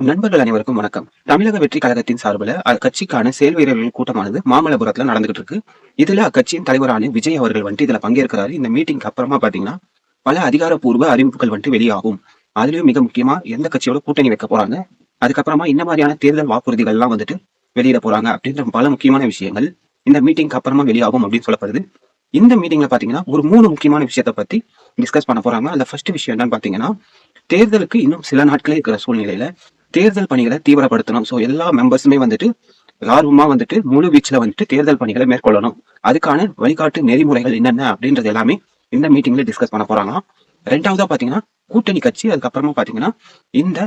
நண்பர்கள் அனைவருக்கும் வணக்கம். தமிழக வெற்றி கழகத்தின் சார்பில் அக்கட்சிக்கான செயல் வீரர்கள் கூட்டமானது மாமல்லபுரத்துல நடந்துகிட்டு இருக்கு. இதுல அக்கட்சியின் தலைவரான விஜய் அவர்கள் வந்துட்டு இதுல பங்கேற்கிறாரு. இந்த மீட்டிங்க்கு அப்புறமா பாத்தீங்கன்னா பல அதிகாரப்பூர்வ அறிவிப்புகள் வந்துட்டு வெளியாகும். அதுலயும் மிக முக்கியமா எந்த கட்சியோட கூட்டணி வைக்க போறாங்க? அதுக்கப்புறமா இந்த மாதிரியான தேர்தல் வாக்குறுதிகள் எல்லாம் வந்துட்டு வெளியிட போறாங்க அப்படின்ற பல முக்கியமான விஷயங்கள் இந்த மீட்டிங்க்கு அப்புறமா வெளியாகும் அப்படின்னு சொல்லப்படுது. இந்த மீட்டிங்ல பாத்தீங்கன்னா ஒரு மூணு முக்கியமான விஷயத்த பத்தி டிஸ்கஸ் பண்ண போறாங்க. அந்த ஃபர்ஸ்ட் விஷயம் என்னன்னு பாத்தீங்கன்னா தேர்தலுக்கு இன்னும் சில நாட்களே இருக்கிற சூழ்நிலையில தேர்தல் பணிகளை தீவிரப்படுத்தணும். ஸோ எல்லா மெம்பர்ஸுமே வந்துட்டு ஆர்வமா வந்துட்டு முழு வீச்சில் வந்துட்டு தேர்தல் பணிகளை மேற்கொள்ளணும். அதுக்கான வழிகாட்டு நெறிமுறைகள் என்னென்ன அப்படின்றது எல்லாமே இந்த மீட்டிங்ல டிஸ்கஸ் பண்ண போறாங்க. ரெண்டாவதா பாத்தீங்கன்னா கூட்டணி கட்சி அதுக்கப்புறமா பாத்தீங்கன்னா இந்த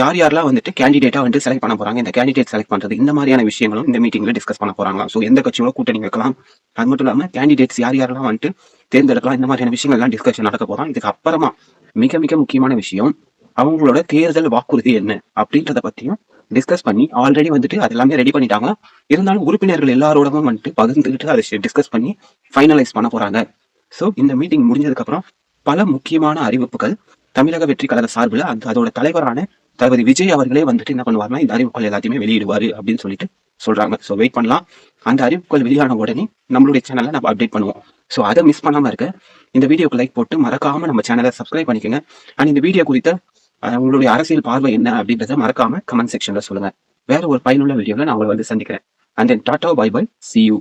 யார் யாரெல்லாம் வந்துட்டு கேண்டிடேட்டா வந்துட்டு செலக்ட் பண்ண போறாங்க இந்த கேண்டிடேட் செலக்ட் பண்றது இந்த மாதிரியான விஷயங்களும் இந்த மீட்டிங்ல டிஸ்கஸ் பண்ண போறாங்க. ஸோ எந்த கட்சியோட கூட்டணி வைக்கலாம் அது மட்டும் இல்லாம கேண்டிடேட்ஸ் யார் யாரெல்லாம் வந்துட்டு தேர்ந்தெடுக்கலாம் இந்த மாதிரியான விஷயங்கள்லாம் டிஸ்கஷன் நடக்க போறோம் இதுக்கு அப்புறமா மிக மிக முக்கியமான விஷயம் அவங்களோட தேர்தல் வாக்குறுதி என்ன அப்படின்றத பத்தியும் டிஸ்கஸ் பண்ணி ஆல்ரெடி வந்துட்டு அது எல்லாமே ரெடி பண்ணிட்டாங்க. இருந்தாலும் உறுப்பினர்கள் எல்லாரோடவும் வந்துட்டு பகிர்ந்துக்கிட்டு அதை டிஸ்கஸ் பண்ணி ஃபைனலைஸ் பண்ண போறாங்க. ஸோ இந்த மீட்டிங் முடிஞ்சதுக்கு அப்புறம் பல முக்கியமான அறிவிப்புகள் தமிழக வெற்றி கழக சார்பில் அந்த அதோட தலைவரான தளபதி விஜய் அவர்களே வந்துட்டு என்ன பண்ணுவாருன்னா இந்த அறிவிப்புகள் எல்லாத்தையுமே வெளியிடுவாரு அப்படின்னு சொல்லிட்டு சொல்றாங்க. ஸோ வெயிட் பண்ணலாம். அந்த அறிவிப்புகள் வெளியான உடனே நம்மளுடைய சேனலை நம்ம அப்டேட் பண்ணுவோம். ஸோ அதை மிஸ் பண்ணாமல் இருக்க இந்த வீடியோக்கு லைக் போட்டு மறக்காம நம்ம சேனலை சப்ஸ்கிரைப் பண்ணிக்கோங்க. அண்ட் இந்த வீடியோ குறித்த உங்களுடைய அரசியல் பார்வை என்ன அப்படின்றத மறக்காம கமெண்ட் செக்ஷன்ல சொல்லுங்க. வேற ஒரு பயனுள்ள வீடியோவில் நான் உங்களை வந்து சந்திக்கிறேன். And then tata bye bye see you